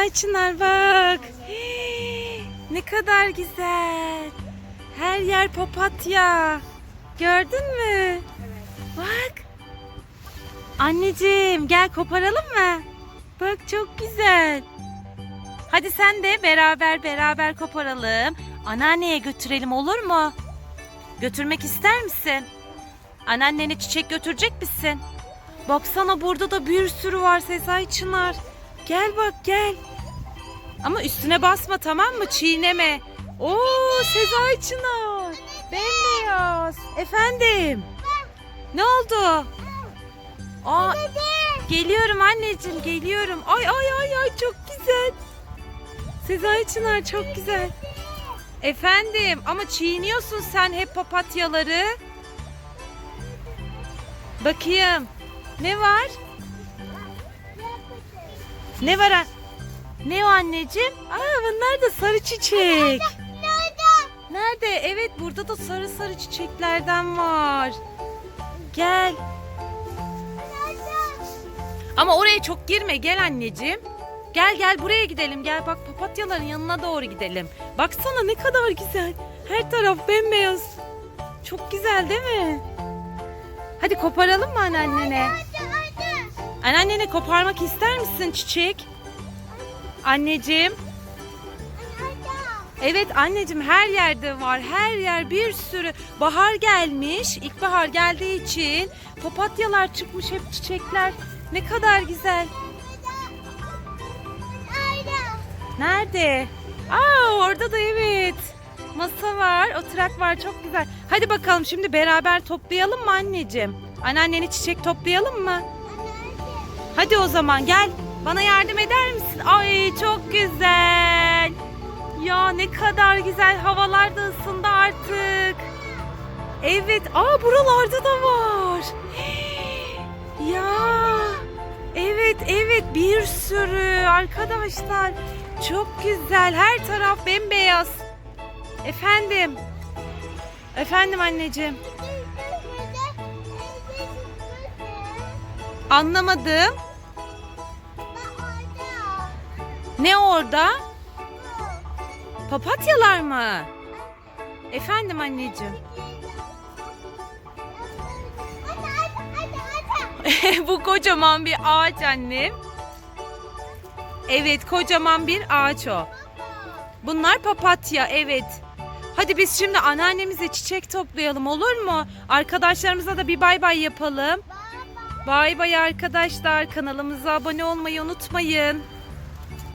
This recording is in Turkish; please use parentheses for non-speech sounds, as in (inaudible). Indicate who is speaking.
Speaker 1: Ay Çınar bak. (gasps) Ne kadar güzel. Her yer papatya. Gördün mü? Bak. Anneciğim gel koparalım mı? Bak çok güzel. Hadi sen de beraber beraber koparalım. Anneanneye götürelim olur mu? Götürmek ister misin? Anneannene çiçek götürecek misin? Baksana burada da bir sürü var Sezai Çınar. Gel bak gel. Ama üstüne basma tamam mı? Çiğneme. Oo Sezai Çınar. Bembeyaz. Efendim. Ne oldu? Aa, geliyorum anneciğim geliyorum. Ay ay ay ay çok güzel. Sezai Çınar çok güzel. Efendim ama çiğniyorsun sen hep papatyaları. Bakayım. Ne var? Ne var? an- Ne o anneciğim? Aa bunlar da sarı çiçek. Nerede? Evet burada da sarı sarı çiçeklerden var. Gel. Ama oraya çok girme. Gel anneciğim. Gel gel buraya gidelim. Gel bak papatyaların yanına doğru gidelim. Baksana ne kadar güzel. Her taraf bembeyaz. Çok güzel değil mi? Hadi koparalım mı anneannene? Anneannene koparmak ister misin çiçek? Anneciğim. Evet anneciğim her yerde var. Her yer bir sürü. Bahar gelmiş. İlkbahar geldiği için papatyalar çıkmış hep çiçekler. Ne kadar güzel. Nerede? Aa orada da evet. Masa var, oturak var çok güzel. Hadi bakalım şimdi beraber toplayalım mı anneciğim? Anneanneni çiçek toplayalım mı? Hadi o zaman gel. Bana yardım eder misin? Ay çok güzel. Ya ne kadar güzel. Havalar da ısındı artık. Evet. Aa buralarda da var. (gasps) Ya. Evet evet bir sürü arkadaşlar. Çok güzel. Her taraf bembeyaz. Efendim. Efendim anneciğim. Anlamadım. Ne orada? Papatyalar mı? Efendim anneciğim. (laughs) Bu kocaman bir ağaç annem. Evet kocaman bir ağaç o. Bunlar papatya evet. Hadi biz şimdi anneannemize çiçek toplayalım olur mu? Arkadaşlarımıza da bir bay bay yapalım. Bay bay arkadaşlar. Kanalımıza abone olmayı unutmayın.